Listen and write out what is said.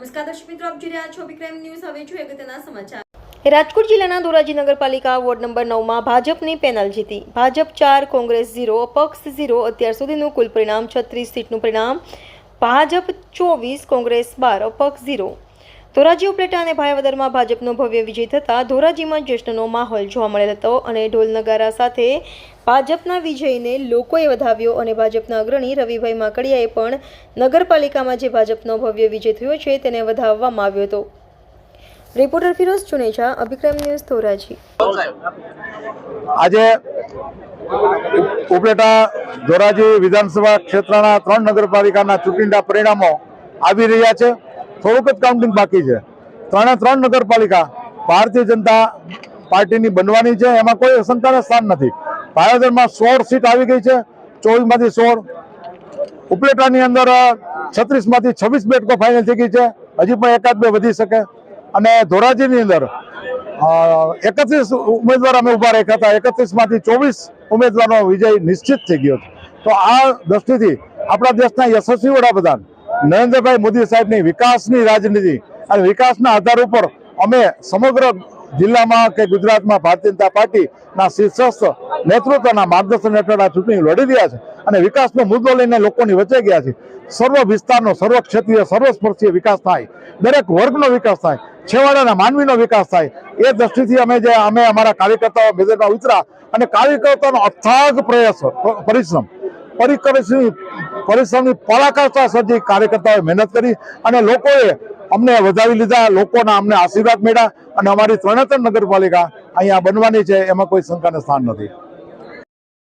નમસ્કાર દર્શક મિત્રો, આપ જોઈ રહ્યા છો વિક્રમ ન્યૂઝ. હવે જોઈએ અગત્યના સમાચાર. રાજકોટ જિલ્લાના ધોરાજી નગરપાલિકા વોર્ડ નંબર નવમાં ભાજપની પેનલ જીતી. ભાજપ ચાર, કોંગ્રેસ ઝીરો, અપક્ષ ઝીરો. અત્યાર સુધીનું કુલ પરિણામ છત્રીસ સીટનું પરિણામ. ભાજપ ચોવીસ, કોંગ્રેસ બાર, અપક્ષ ઝીરો. ધોરાજી ઉપલેટા અને ભાયાવદરમાં ભાજપનો ભવ્ય વિજય થતાં ધોરાજીમાં જશ્નનો માહોલ જોવા મળેલ હતો અને ઢોલ નગારા સાથે ભાજપના વિજયને લોકોએ વધાવ્યો અને ભાજપના અગ્રણી રવિભાઈ માકડિયાએ પણ નગરપાલિકામાં જે ભાજપનો ભવ્ય વિજય થયો છે તેને વધાવવામાં આવ્યો હતો. Reporter Firoz Chuneja, Abhikram news, Dhoraji. આજે ઉપલેટા ધોરાજી વિધાનસભા ક્ષેત્રના ત્રણ નગરપાલિકાના ચૂંટણીના પરિણામો આવી રહ્યા છે. થોડુંક જ કાઉન્ટિંગ બાકી છે. ત્રણે ત્રણ નગરપાલિકા ભારતીય જનતા પાર્ટીની બનવાની છે, એમાં કોઈ શંકાને સ્થાન નથી. ભાવનગરમાં સોળ સીટ આવી ગઈ છે, ચોવીસમાંથી સોળ. ઉપલેટાની અંદર છત્રીસમાંથી છવ્વીસ બેઠકો ફાઇનલ થઈ ગઈ છે, હજી પણ એકાદ બે વધી શકે. અને ધોરાજીની અંદર એકત્રીસ ઉમેદવાર અમે ઊભા રાખ્યા હતા, એકત્રીસમાંથી ચોવીસ ઉમેદવારનો વિજય નિશ્ચિત થઈ ગયો તો આ દ્રષ્ટિથી આપણા દેશના યશસ્વી વડાપ્રધાન નરેન્દ્રભાઈ મોદી સાહેબની વિકાસની રાજનીતિ અને વિકાસના આધાર ઉપર અમે સમગ્ર જિલ્લામાં કે ગુજરાતમાં ભારતીય જનતા પાર્ટીના શીર્ષસ્થ નેતૃત્વના માર્ગદર્શન હેઠળ આ ચૂંટણી લડી રહ્યા છે અને વિકાસનો મુદ્દો લઈને લોકોની વચ્ચે ગયા છે. સર્વ વિસ્તારનો, સર્વ ક્ષેત્રીય, સર્વસ્પર્શીય વિકાસ થાય. દરેક વર્ગનો વિકાસ થાય. છેવાડાના માનવીનો વિકાસ થાય. એ દ્રષ્ટિથી અમે જે, અમે અમારા કાર્યકર્તાઓ મેદાનમાં ઉતરા અને કાર્યકર્તાનો અથાગ પ્રયાસ પરિશ્રમ પરિશ્રમની પરિશ્રમની પરાકાષ્ઠા સર્જી કાર્યકર્તાઓએ મહેનત કરી અને લોકોએ અમને વધાવી લીધા, લોકોના અમને આશીર્વાદ મળ્યા અને અમારી ત્રણેતર નગરપાલિકા અહીંયા બનવાની છે, એમાં કોઈ શંકાને સ્થાન નથી.